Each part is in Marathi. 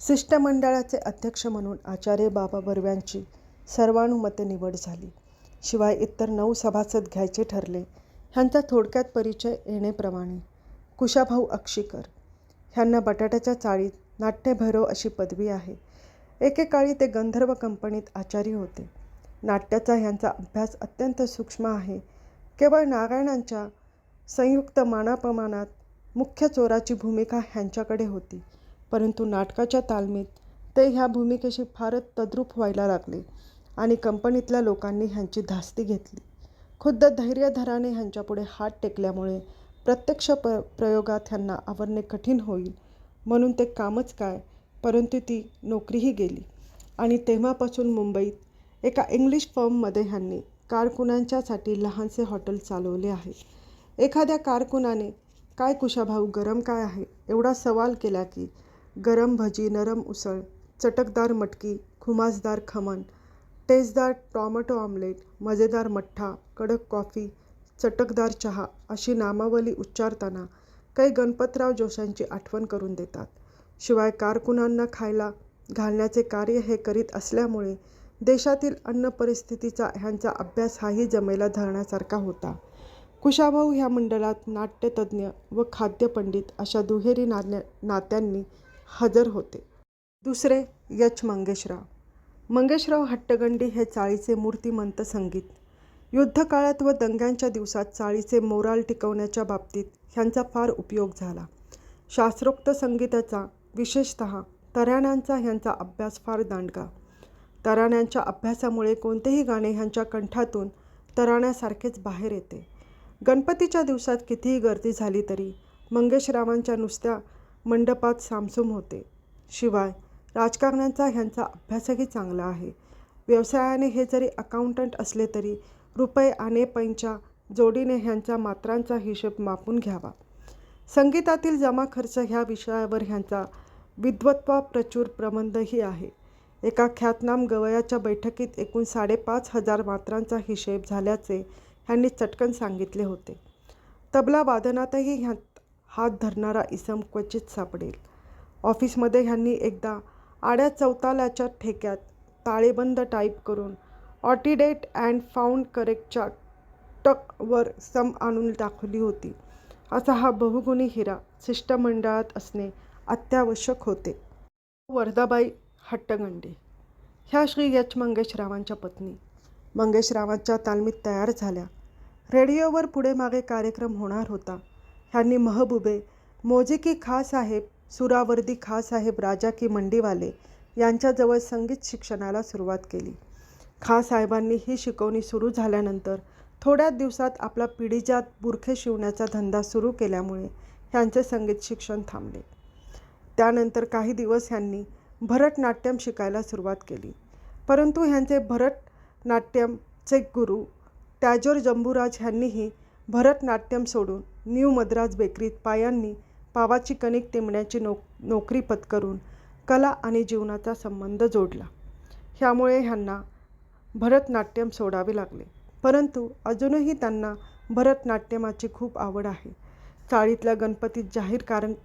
शिष्टमंडळाचे अध्यक्ष म्हणून आचार्य बाबा बर्व्यांची सर्वानुमते निवड झाली. शिवाय इतर नऊ सभासद घ्यायचे ठरले. ह्यांचा थोडक्यात परिचय येणेप्रमाणे. कुशाभाऊ अक्षीकर. ह्यांना बटाट्याच्या चाळीत नाट्यभैरव अशी पदवी आहे. एकेकाळी ते गंधर्व कंपनीत आचारी होते. नाट्याचा ह्यांचा अभ्यास अत्यंत सूक्ष्म आहे. केवळ नारायणांच्या संयुक्त मानापमानात मुख्य चोराची भूमिका ह्यांच्याकडे होती. परंतु नाटकाच्या तालमीत ते ह्या भूमिकेशी फारच तद्रूप व्हायला लागले आणि कंपनीतल्या लोकांनी ह्यांची धास्ती घेतली. खुद्द धैर्यधराने ह्यांच्यापुढे हात टेकल्यामुळे प्रत्यक्ष प्रयोगात ह्यांना आवरणे कठीण होईल म्हणून ते कामच काय परंतु ती नोकरीही गेली आणि तेव्हापासून मुंबईत एका इंग्लिश फर्ममध्ये ह्यांनी कारकुनांच्यासाठी लहानसे हॉटेल चालवले आहे. एखाद्या कारकुनाने काय कुशाभाऊ गरम काय आहे एवढा सवाल केला की गरम भजी नरम उसळ चटकदार मटकी खुमासदार खमण टेस्टदार टॉमॅटो ऑमलेट मजेदार मठ्ठा कडक कॉफी चटकदार चहा अशी नामावली उच्चारताना काही गणपतराव जोशांची आठवण करून देतात. शिवाय कारकुनांना खायला घालण्याचे कार्य हे करीत असल्यामुळे देशातील अन्न परिस्थितीचा ह्यांचा अभ्यास हाही जमेला धरण्यासारखा होता. कुशाभाऊ ह्या मंडळात नाट्यतज्ज्ञ व खाद्यपंडित अशा दुहेरी नात्यांनी हजर होते. दुसरे यच मंगेशराव. मंगेशराव हट्टगंडी हे चाळीचे मूर्तिमंत संगीत. युद्धकाळात व दंग्यांच्या दिवसात चाळीचे मोराल टिकवण्याच्या बाबतीत ह्यांचा फार उपयोग झाला. शास्त्रोक्त संगीताचा विशेषतः तऱ्हाण्यांचा ह्यांचा अभ्यास फार दांडगा. तऱ्हाण्यांच्या अभ्यासामुळे कोणतेही गाणे ह्यांच्या कंठातून तराण्यासारखेच बाहेर येते. गणपतीच्या दिवसात कितीही गर्दी झाली तरी मंगेशरावांच्या नुसत्या मंडपात सामसूम होते. शिवाय राजकारण्यांचा ह्यांचा अभ्यासही चांगला आहे. व्यवसायाने हे जरी अकाउंटंट असले तरी रुपये आणे पैंच्या जोडीने ह्यांच्या मात्रांचा हिशेब मापून घ्यावा. संगीतातील जमा खर्च ह्या विषयावर ह्यांचा विद्वत्वा प्रचूर प्रबंधही आहे. एका ख्यातनाम गवयाच्या बैठकीत एकूण साडेपाच हजार मात्रांचा हिशेब झाल्याचे ह्यांनी चटकन सांगितले होते. तबला वादनातही ह्या हात धरणारा इसम क्वचित सापडेल. ऑफिसमध्ये ह्यांनी एकदा आड्या चौताल्याच्या ठेक्यात ताळेबंद टाईप करून ऑटिडेट अँड फाऊंड करेक्टच्या टकवर सम आणून दाखवली होती असा हा बहुगुणी हिरा शिष्टमंडळात असणे अत्यावश्यक होते. वर्धाबाई हट्टगंडे ह्या श्री यच मंगेशरावांच्या पत्नी. मंगेशरावांच्या तालमीत तयार झाल्या. रेडिओवर पुढे मागे कार्यक्रम होणार होता. ह्यांनी महबुबे, मौजिकी खासाहेब सुरावर्दी खासाहेब राजा की मंडीवाले यांच्याजवळ संगीत शिक्षणाला सुरुवात केली. खासाहेबांनी ही शिकवणी सुरू झाल्यानंतर थोड्याच दिवसात आपला पिढीजात बुरखे शिवण्याचा धंदा सुरू केल्यामुळे ह्यांचे संगीत शिक्षण थांबले. त्यानंतर काही दिवस ह्यांनी भरतनाट्यम शिकायला सुरुवात केली. परंतु ह्यांचे भरतनाट्यमचे गुरु टॅजोर त्याजोर जंबुराज ह्यांनीही भरतनाट्यम सोडून न्यू मद्रास बेकरीत पायांनी पावाची कणिक तिंबण्याची नोकरी पत्करून कला आणि जीवनाचा संबंध जोडला. ह्यामुळे ह्यांना भरतनाट्यम सोडावे लागले. परंतु अजूनही त्यांना भरतनाट्यमाची खूप आवड आहे. चाळीतल्या गणपतीत जाहीर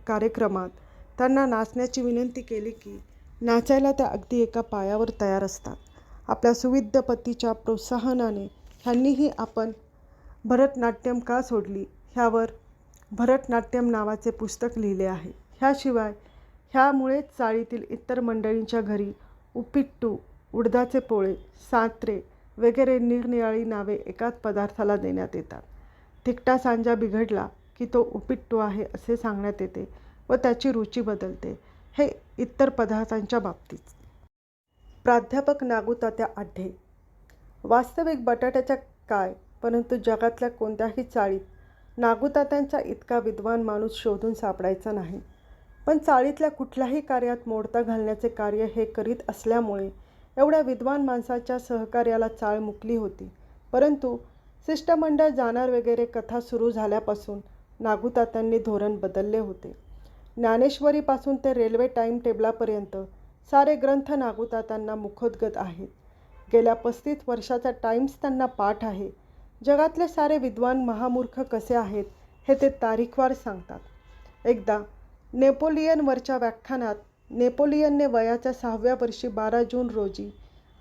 कार्यक्रमात त्यांना नाचण्याची विनंती केली की नाचायला त्या अगदी एका पायावर तयार असतात. आपल्या सुविद्ध पतीच्या प्रोत्साहनाने ह्यांनीही आपण भरतनाट्यम का सोडली ह्यावर भरतनाट्यम नावाचे पुस्तक लिहिले आहे. ह्याशिवाय ह्यामुळेच चाळीतील इतर मंडळींच्या घरी उपिट्टू उडदाचे पोळे, सांत्रे वगैरे निरनिराळी नावे एकाच पदार्थाला देण्यात येतात. तिकटा सांजा बिघडला की तो उपिट्टू आहे असे सांगण्यात येते व त्याची रुची बदलते. हे इतर पदार्थांच्या बाबतीत. प्राध्यापक नागूतात्या आढे. वास्तविक बटाट्याच्या काय परंतु जगातल्या कोणत्याही चाळीत नागुतात्यांचा इतका विद्वान माणूस शोधून सापडायचा नाही. पण चाळीतल्या कुठल्याही कार्यात मोडता घालण्याचे कार्य हे करीत असल्यामुळे एवढ्या विद्वान माणसाच्या सहकार्याला चाळ मुकली होती. परंतु शिष्टमंडळ जाणार वगैरे कथा सुरू झाल्यापासून नागूतात्यांनी धोरण बदलले होते. ज्ञानेश्वरीपासून ते रेल्वे टाईम टेबलापर्यंत सारे ग्रंथ नागूतात्यांना मुखोद्गत आहेत. गेल्या पस्तीस वर्षाचा टाईम्स त्यांना पाठ आहे. जगातले सारे विद्वान महामूर्ख कसे आहेत हे ते तारीखवार सांगतात. एकदा नेपोलियनवरच्या व्याख्यानात नेपोलियनने वयाच्या सहाव्या वर्षी बारा जून रोजी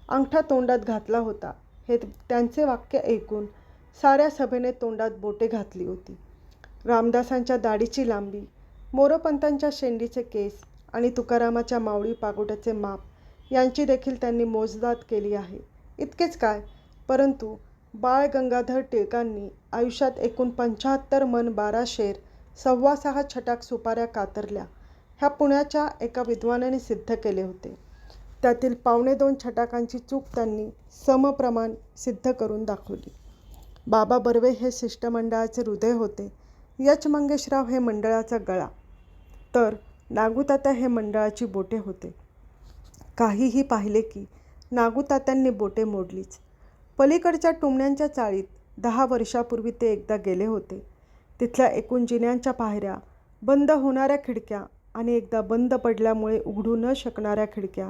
अंगठा तोंडात घातला होता हे त्यांचे वाक्य ऐकून साऱ्या सभेने तोंडात बोटे घातली होती. रामदासांच्या दाढीची लांबी, मोरोपंतांच्या शेंडीचे केस आणि तुकारामाच्या मावळी पागोट्याचे माप यांची देखील त्यांनी मोजदाद केली आहे. इतकेच काय, परंतु बाळ गंगाधर टिळकांनी आयुष्यात एकूण पंचाहत्तर मन बारा शेर, सव्वा सहा छटाक सुपाऱ्या कातरल्या ह्या पुण्याच्या एका विद्वानाने सिद्ध केले होते. त्यातील पावणे दोन छटाकांची चूक त्यांनी समप्रमाण सिद्ध करून दाखवली. बाबा बर्वे हे शिष्टमंडळाचे हृदय होते. यच मंगेशराव हे मंडळाचा गळा, तर नागूतात्या हे मंडळाची बोटे होते. काहीही पाहिले की नागूतात्यांनी बोटे मोडलीच. पलीकडच्या टुमण्यांच्या चाळीत दहा वर्षापूर्वी ते एकदा गेले होते. तिथल्या एकूण जिन्यांच्या पायऱ्या, बंद होणाऱ्या खिडक्या आणि एकदा बंद पडल्यामुळे उघडू न शकणाऱ्या खिडक्या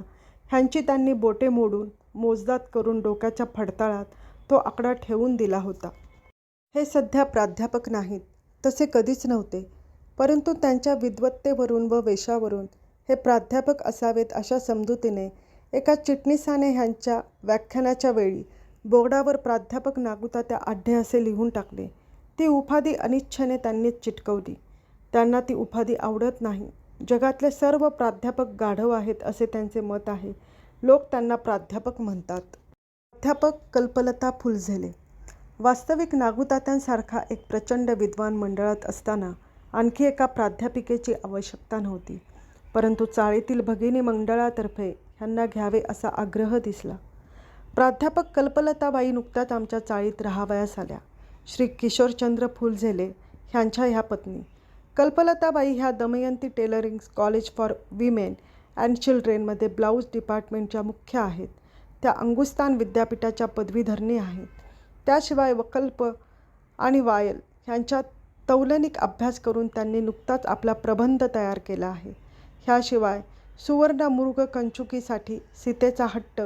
ह्यांची त्यांनी बोटे मोडून मोजदाद करून डोक्याच्या फडताळात तो आकडा ठेवून दिला होता. हे सध्या प्राध्यापक नाहीत, तसे कधीच नव्हते. परंतु त्यांच्या विद्वत्तेवरून व वेशावरून हे प्राध्यापक असावेत अशा समजुतीने एका चिटणीसाने ह्यांच्या व्याख्यानाच्या वेळी बोर्डावर प्राध्यापक नागूतात्या आढे असे लिहून टाकले. ती उपाधी अनिच्छेने त्यांनी चिटकवली. त्यांना ती उपाधी आवडत नाही. जगातले सर्व प्राध्यापक गाढव आहेत असे त्यांचे मत आहे. लोक त्यांना प्राध्यापक म्हणतात. प्राध्यापक कल्पलता फुलझेले वास्तविक नागुतात्यांसारखा एक प्रचंड विद्वान मंडळात असताना आणखी एका प्राध्यापिकेची आवश्यकता नव्हती. परंतु चाळीतील भगिनी मंडळातर्फे ह्यांना घ्यावे असा आग्रह दिसला. प्राध्यापक कल्पलताबाई नुकत्याच आमच्या चाळीत राहावयास आल्या. श्री किशोरचंद्र फुलझेले ह्यांच्या ह्या पत्नी. कल्पलताबाई ह्या Damayanti tailoring college for women and चिल्ड्रेनमध्ये blouse डिपार्टमेंटच्या मुख्य आहेत. त्या अंगुस्तान विद्यापीठाच्या पदवीधरणी आहेत. त्याशिवाय वकल्प आणि वायल ह्यांच्या तौलनिक अभ्यास करून त्यांनी नुकताच आपला प्रबंध तयार केला आहे. ह्याशिवाय सुवर्णमृग कंचुकीसाठी सीतेचा हट्ट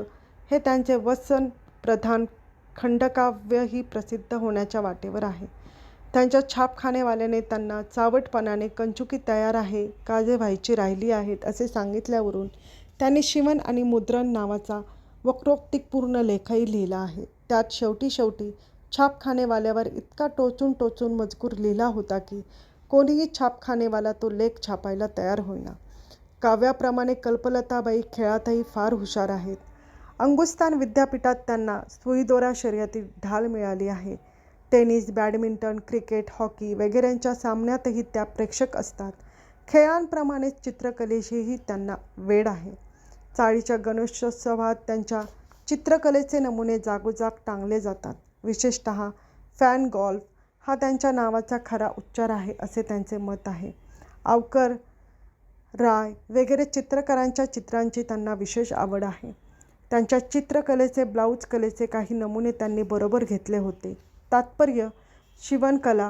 हे त्यांचे वसन प्रधान खंडकाव्यही प्रसिद्ध होण्याच्या वाटेवर आहे. त्यांच्या छापखानेवाल्याने त्यांना चावटपणाने कंचुकी तयार आहे काजे व्हायची राहिली आहेत असे सांगितल्यावरून त्यांनी शिवण आणि मुद्रण नावाचा वक्रोक्तिकपूर्ण लेखही लिहिला आहे. त्यात शेवटी शेवटी छापखानेवाल्यावर इतका टोचून टोचून मजकूर लिहिला होता की कोणीही छापखानेवाला तो लेख छापायला तयार होईना. काव्याप्रमाणे कल्पलताबाई खेळातही फार हुशार आहेत. अंगुस्तान विद्यापीठात त्यांना सुईदोरा शर्यतीत ढाल मिळाली आहे. टेनिस, बॅडमिंटन, क्रिकेट, हॉकी वगैरेंच्या सामन्यातही त्या प्रेक्षक असतात. खेळांप्रमाणेच चित्रकलेशीही त्यांना वेड आहे. चाळीच्या गणेशोत्सवात त्यांच्या चित्रकलेचे नमुने जागोजाग टांगले जातात. विशेषतः फॅन गॉल्फ हा त्यांच्या नावाचा खरा उच्चार आहे असे त्यांचे मत आहे. आवकर, राय वगैरे चित्रकारांच्या चित्रांची त्यांना विशेष आवड आहे. त्यांच्या चित्रकलेचे ब्लाऊज कलेचे काही नमुने त्यांनी बरोबर घेतले होते. तात्पर्य शिवणकला,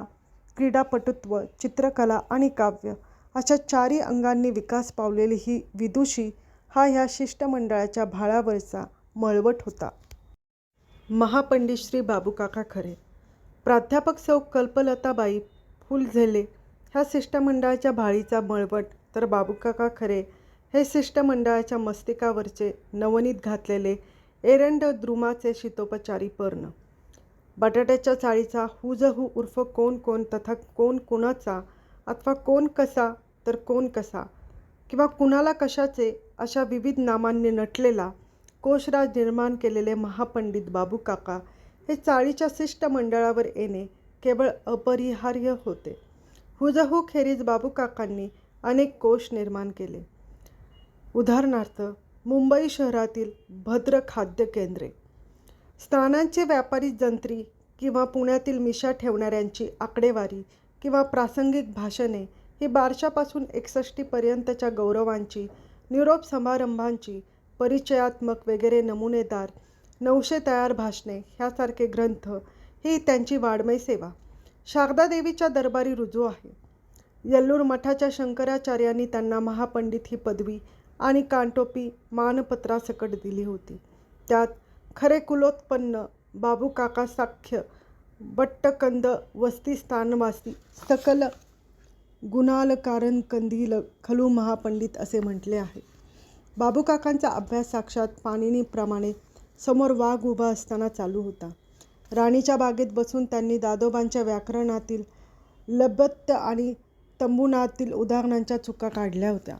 क्रीडापटुत्व, चित्रकला आणि काव्य अशा चारी अंगांनी विकास पावलेली ही विदुषी हा ह्या शिष्टमंडळाच्या भाळावरचा मळवट होता. महापंडित श्री बाबूकाका खरे, प्राध्यापक सौ कल्पलताबाई फुलझेले ह्या शिष्टमंडळाच्या भाळीचा मळवट तर बाबूकाका खरे हे शिष्टमंडळाच्या मस्तिकावरचे नवनीत घातलेले एरंड द्रुमाचे शितोपचारी पर्ण. बटाट्याच्या चाळीचा हुजहू उर्फ कोण कोण तथा कोण कुणाचा अथवा कोण कसा तर कोण कसा किंवा कुणाला कशाचे अशा विविध नामांनी नटलेला कोशराज निर्माण केलेले महापंडित बाबू काका हे चाळीच्या शिष्टमंडळावर येणे केवळ अपरिहार्य होते. हुजहू खेरीज बाबूकाकांनी अनेक कोश निर्माण केले. उदाहरणार्थ मुंबई शहरातील भद्र खाद्य केंद्रे, स्थानांचे व्यापारी जंत्री किंवा पुण्यातील मिशा ठेवणाऱ्यांची आकडेवारी किंवा प्रासंगिक भाषणे ही बारशापासून एकसष्टीपर्यंतच्या गौरवांची, निरोप समारंभांची, परिचयात्मक वगैरे नमुनेदार नऊशे तयार भाषणे ह्यासारखे ग्रंथ ही त्यांची वाङ्मय सेवा. शारदादेवीच्या दरबारी रुजू आहे. येल्लूर मठाच्या शंकराचार्यांनी त्यांना महापंडित ही पदवी आणि कानटोपी मानपत्रासकट दिली होती. त्यात खरे कुलोत्पन्न बाबूकाकासाख्य बट्टकंद वस्तीस्थानवासी सकल गुणालकारण कंदील खलू महापंडित असे म्हटले आहे. बाबूकाकांचा अभ्यास साक्षात पाणिनीप्रमाणे समोर वाघ उभा असताना चालू होता. राणीच्या बागेत बसून त्यांनी दादोबांच्या व्याकरणातील लबत्त आणि तंबुनातील उदाहरणांच्या चुका काढल्या होत्या.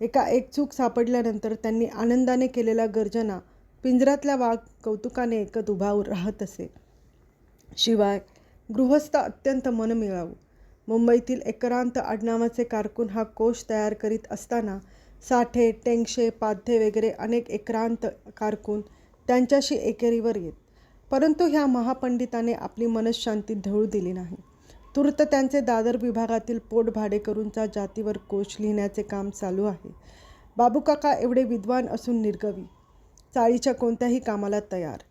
एका-एक चूक सापडल्यानंतर त्यांनी आनंदाने केलेल्या गर्जना पिंजऱ्यातला वाघ कौतुकाने एकत उभा राहत असे. शिवाय गृहस्थ अत्यंत मनमिळावू. मुंबईतील एकरांत आडनावाचे कारकून हा कोश तयार करीत असताना साठे, टेंगशे, पाध्ये वगैरे अनेक एकरांत कारकून त्यांच्याशी एकेरीवर येत. परंतु ह्या महापंडिताने आपली मनशांती ढळू दिली नाही. तूर्त त्यांचे दादर विभागातील पोट भाडेकरूंचा जातीवर कोश लिहिण्याचे काम चालू आहे. बाबूकाका एवढे विद्वान असून निर्गवी. चाळीच्या कोणत्याही कामाला तयार.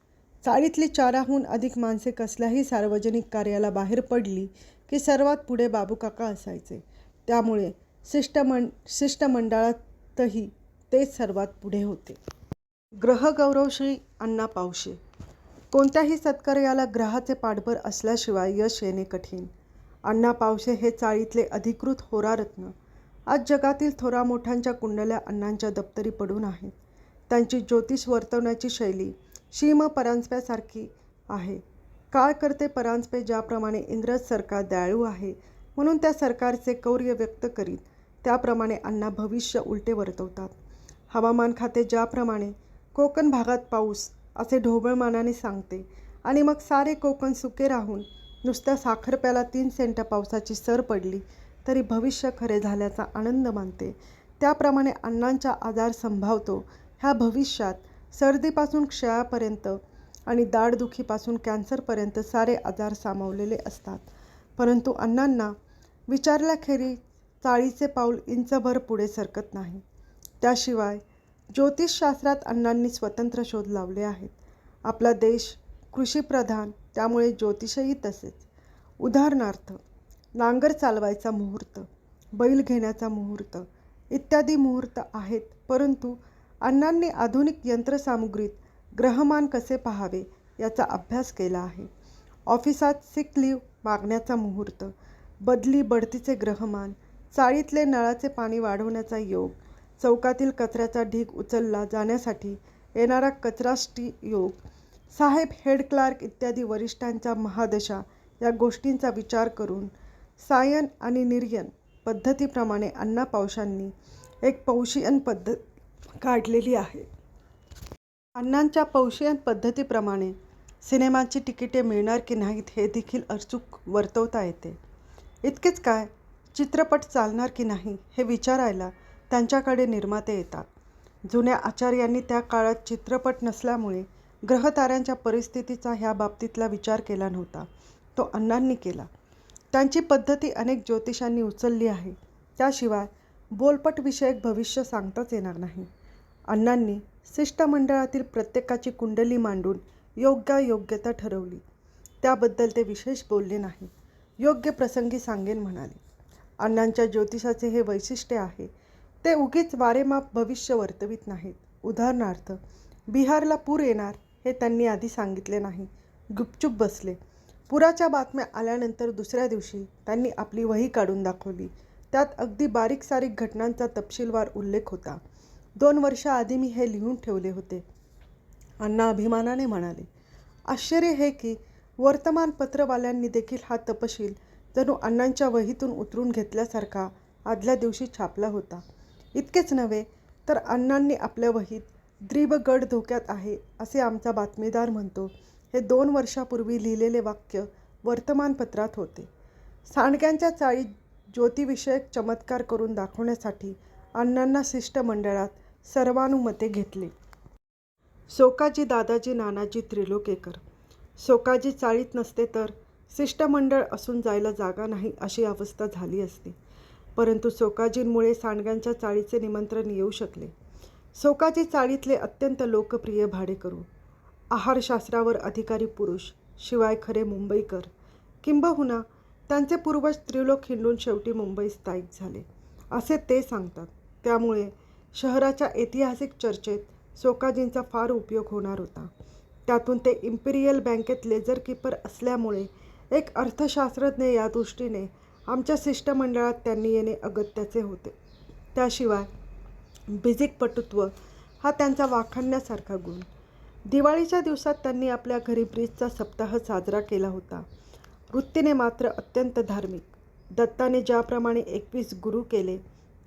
चाळीतली चाराहून अधिक माणसे कसल्याही सार्वजनिक कार्याला बाहेर पडली की सर्वात पुढे बाबूकाका असायचे. त्यामुळे शिष्टमंडळातही तेच सर्वात पुढे होते. ग्रहगौरव श्री अण्णा पावशे. कोणत्याही सत्कार्याला ग्रहाचे पाठबळ असल्याशिवाय यश येणे कठीण. अण्णा पावशे हे चाळीतले अधिकृत होरारत्न. आज जगातील थोरा मोठ्यांच्या कुंडल्या अण्णांच्या दप्तरी पडून आहेत. त्यांची ज्योतिष वर्तवण्याची शैली शिम-परांजप्यासारखी आहे. काळ करते परांजपे ज्याप्रमाणे इंग्रज सरकार दयाळू आहे म्हणून त्या सरकारचे कौर्य व्यक्त करीत त्याप्रमाणे अण्णा भविष्य उलटे वर्तवतात. हवामान खाते ज्याप्रमाणे कोकण भागात पाऊस असे ढोबळमानाने सांगते आणि मग सारे कोकण सुके राहून नुसत्या साखरप्याला तीन सेंट पावसाची सर पडली तरी भविष्य खरे झाल्याचा आनंद मानते त्याप्रमाणे अण्णांचा आजार संभावतो ह्या भविष्यात सर्दीपासून क्षयापर्यंत आणि दाढदुखीपासून कॅन्सरपर्यंत सारे आजार सामावलेले असतात. परंतु अण्णांना विचारल्याखेरी चाळीचे पाऊल इंचभर पुढे सरकत नाही. त्याशिवाय ज्योतिषशास्त्रात अण्णांनी स्वतंत्र शोध लावले आहेत. आपला देश कृषीप्रधान त्यामुळे ज्योतिषही तसेच. उदाहरणार्थ नांगर चालवायचा मुहूर्त, बैल घेण्याचा मुहूर्त इत्यादी मुहूर्त आहेत परंतु अण्णांनी आधुनिक यंत्रसामुग्रीत ग्रहमान कसे पाहावे याचा अभ्यास केला आहे. ऑफिसात सिक लीव्ह मागण्याचा मुहूर्त, बदली बढतीचे ग्रहमान, चाळीतले नळाचे पाणी वाढवण्याचा योग, चौकातील कचऱ्याचा ढीग उचलला जाण्यासाठी येणारा कचराष्टी योग, साहेब हेड क्लार्क इत्यादी वरिष्ठांच्या महादशा या गोष्टींचा विचार करून सायन आणि निर्यन पद्धतीप्रमाणे अण्णा पावशांनी एक पौशियन पद्धत काढलेली आहे. अण्णांच्या पौशियन पद्धतीप्रमाणे सिनेमांची तिकिटे मिळणार की नाहीत हे देखील अचूक वर्तवता येते. इतकेच काय चित्रपट चालणार की नाही हे विचारायला त्यांच्याकडे निर्माते येतात. जुन्या आचार्यांनी त्या काळात चित्रपट नसल्यामुळे ग्रहताऱ्यांच्या परिस्थितीचा ह्या बाबतीतला विचार केला नव्हता तो अण्णांनी केला. त्यांची पद्धती अनेक ज्योतिषांनी उचलली आहे. त्याशिवाय बोलपटविषयक भविष्य सांगताच येणार नाही. अण्णांनी शिष्टमंडळातील प्रत्येकाची कुंडली मांडून योग्यायोग्यता ठरवली. त्याबद्दल ते विशेष बोलले नाही योग्य प्रसंगी सांगेन म्हणाले. अण्णांच्या ज्योतिषाचे हे वैशिष्ट्य आहे. ते उगीच वारेमाप भविष्य वर्तवीत नाहीत. उदाहरणार्थ बिहारला पूर येणार हे त्यांनी आधी सांगितले नाही. गुपचूप बसले. पुराच्या बातम्या आल्यानंतर दुसऱ्या दिवशी त्यांनी आपली वही काढून दाखवली. त्यात अगदी बारीकसारीक घटनांचा तपशीलवार उल्लेख होता. दोन वर्षाआधी मी हे लिहून ठेवले होते. अण्णा अभिमानाने म्हणाले. आश्चर्य हे की वर्तमानपत्रवाल्यांनी देखील हा तपशील जणू अण्णांच्या वहीतून उतरून घेतल्यासारखा आदल्या दिवशी छापला होता. इतकेच नव्हे तर अण्णांनी आपल्या वहीत द्रीबगड धोक्यात आहे असे आमचा बातमीदार म्हणतो हे दोन वर्षापूर्वी लिहिलेले वाक्य वर्तमानपत्रात होते. सांडग्यांच्या चाळीत ज्योतिविषयक चमत्कार करून दाखवण्यासाठी अण्णांना शिष्टमंडळात सर्वानुमते घेतले. सोकाजी दादाजी नानाजी त्रिलोकेकर. सोकाजी चाळीत नसते तर शिष्टमंडळ असून जायला जागा नाही अशी अवस्था झाली असती. परंतु सोकाजींमुळे सांडग्यांच्या चाळीचे निमंत्रण येऊ शकले. सोकाजी चाळीतले अत्यंत लोकप्रिय भाडेकरू. आहारशास्त्रावर अधिकारी पुरुष. शिवाय खरे मुंबईकर. किंबहुना त्यांचे पूर्वज त्रिलोक हिंडून शेवटी मुंबईत स्थायिक झाले असे ते सांगतात. त्यामुळे शहराच्या ऐतिहासिक चर्चेत सोकाजींचा फार उपयोग होणार होता. त्यातून ते इम्पिरियल बँकेत लेझर किपर असल्यामुळे एक अर्थशास्त्रज्ञ या दृष्टीने आमच्या शिष्टमंडळात त्यांनी येणे अगत्याचे होते. त्याशिवाय बिजिकपटुत्व हा त्यांचा वाखाणण्यासारखा गुण. दिवाळीच्या दिवसात त्यांनी आपल्या घरी ब्रीजचा सप्ताह साजरा केला होता. वृत्तीने मात्र अत्यंत धार्मिक. दत्ताने ज्याप्रमाणे एकवीस गुरु केले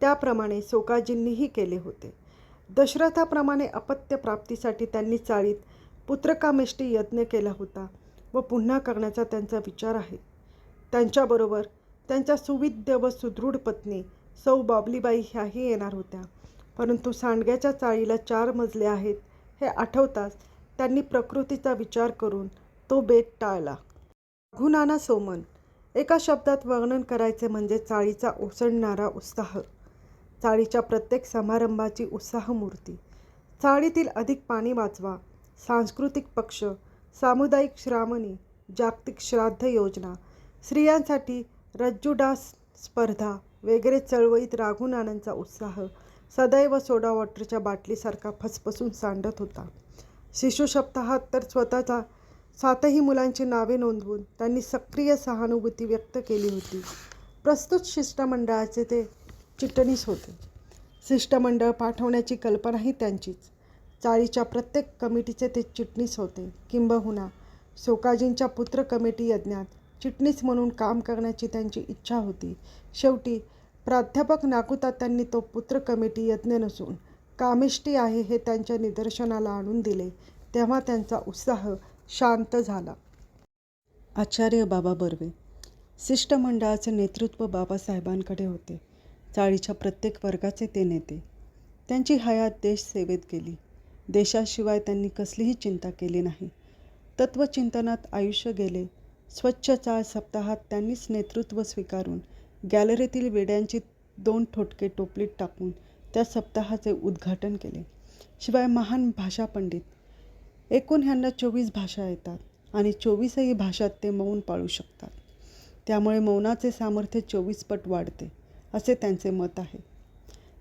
त्याप्रमाणे सोकाजींनीही केले होते. दशरथाप्रमाणे अपत्य प्राप्तीसाठी त्यांनी चाळीत पुत्रकामेष्टी यज्ञ केला होता व पुन्हा करण्याचा त्यांचा विचार आहे. त्यांच्याबरोबर त्यांच्या सुविद्य व सुदृढ पत्नी सौ बाबलीबाई ह्याही येणार होत्या. परंतु सांडग्याच्या चाळीला चार मजले आहेत हे आठवताच त्यांनी प्रकृतीचा विचार करून तो बेत टाळला. रघुनाना सोमन एका शब्दात वर्णन करायचे म्हणजे चाळीचा ओसंडणारा उत्साह चाळीच्या प्रत्येक समारंभाची उत्साहमूर्ती. चाळीतील अधिक पाणी वाचवा सांस्कृतिक पक्ष सामुदायिक श्रामणी जागतिक श्राद्ध योजना स्त्रियांसाठी रज्जुडास स्पर्धा वगैरे चळवळीत राघुनानांचा उत्साह सदैव सोडा वॉटरच्या बाटलीसारखा फसफसून सांडत होता. शिशु सप्ताहात तर स्वतःचा सातही मुलांची नावे नोंदवून त्यांनी सक्रिय सहानुभूती व्यक्त केली होती. प्रस्तुत शिष्टमंडळाचे ते चिटणीस होते. शिष्टमंडळ पाठवण्याची कल्पनाही त्यांचीच. चाळीच्या प्रत्येक कमिटीचे ते चिटणीस होते. किंबहुना सोकाजींच्या पुत्र कमिटी यज्ञात चिटणीस म्हणून काम करण्याची त्यांची इच्छा होती. शेवटी प्राध्यापक नागुतात्यांनी तो पुत्र कमिटी यज्ञ नसून कामिष्टी आहे हे त्यांच्या निदर्शनाला आणून दिले. तेव्हा त्यांचा उत्साह शांत झाला. आचार्य बाबा बर्वे शिष्टमंडळाचे नेतृत्व बाबासाहेबांकडे होते. चाळीच्या प्रत्येक वर्गाचे ते नेते. त्यांची हयात देश सेवेत गेली. देशाशिवाय त्यांनी कसलीही चिंता केली नाही. तत्वचिंतनात आयुष्य गेले. स्वच्छ चाळ सप्ताहात त्यांनीच नेतृत्व स्वीकारून गॅलरीतील वेड्यांची दोन ठोटके टोपलीत टाकून त्या सप्ताहाचे उद्घाटन केले. शिवाय महान भाषा पंडित. एकूण ह्यांना चोवीस भाषा येतात आणि चोवीसही भाषात ते मौन पाळू शकतात. त्यामुळे मौनाचे सामर्थ्य चोवीस पट वाढते असे त्यांचे मत आहे.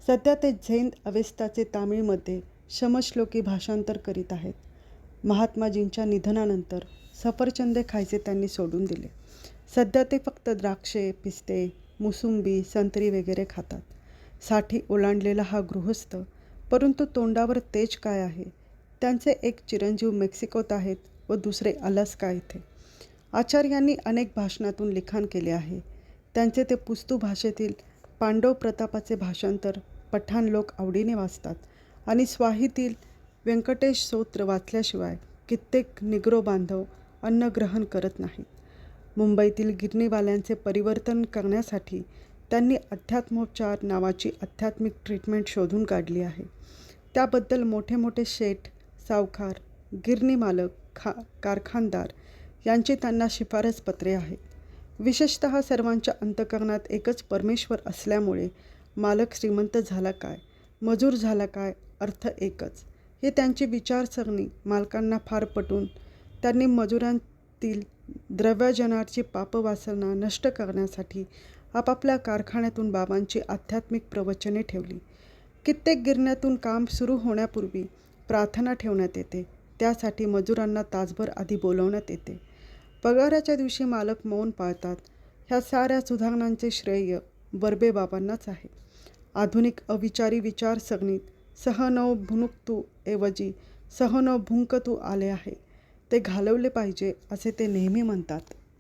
सध्या ते झैन अवेस्ताचे तामिळमध्ये शमश्लोकी भाषांतर करीत आहेत. महात्माजींच्या निधनानंतर सफरचंदे खायचे त्यांनी सोडून दिले. सध्या ते फक्त द्राक्षे पिस्ते मुसुंबी संत्री वगैरे खातात. साठी ओलांडलेला हा गृहस्थ परंतु तोंडावर तेज काय आहे? त्यांचे एक चिरंजीव मेक्सिकोत आहेत व दुसरे अलास्का येथे. आचार्यांनी अनेक भाषणातून लिखाण केले आहे. त्यांचे ते पुस्तू भाषेतील पांडव प्रतापाचे भाषांतर पठाण लोक आवडीने वाचतात आणि स्वाहीतील व्यंकटेश स्तोत्र वाचल्याशिवाय कित्येक निग्रो बांधव अन्न ग्रहण करत नाहीत. मुंबईतील गिरणीवाल्यांचे परिवर्तन करण्यासाठी त्यांनी अध्यात्मोपचार नावाची आध्यात्मिक ट्रीटमेंट शोधून काढली आहे. त्याबद्दल मोठे मोठे शेठ सावकार गिरणी मालक खा कारखानदार यांची त्यांना शिफारसपत्रे आहेत. विशेषत सर्वांच्या अंतकरणात एकच परमेश्वर असल्यामुळे मालक श्रीमंत झाला काय मजूर झाला काय अर्थ एकच हे त्यांची विचारसरणी मालकांना फार पटून त्यांनी मजुरांतील द्रव्यजनाची पापवासना नष्ट करण्यासाठी आपापल्या कारखान्यातून बाबांची आध्यात्मिक प्रवचने ठेवली. कित्येक गिरण्यातून काम सुरू होण्यापूर्वी प्रार्थना ठेवण्यात येते. त्यासाठी मजुरांना तासभर आधी बोलवण्यात येते. पगाराच्या दिवशी मालक मौन पाळतात. ह्या साऱ्या सुधारणांचे श्रेय बर्बे बाबांनाच आहे. आधुनिक अविचारी विचारसरणीत सहनव भुनुक्तू ऐवजी सहनव भुंकतू आले आहे. ते घालवले पाहिजे असे ते नेहमी म्हणतात.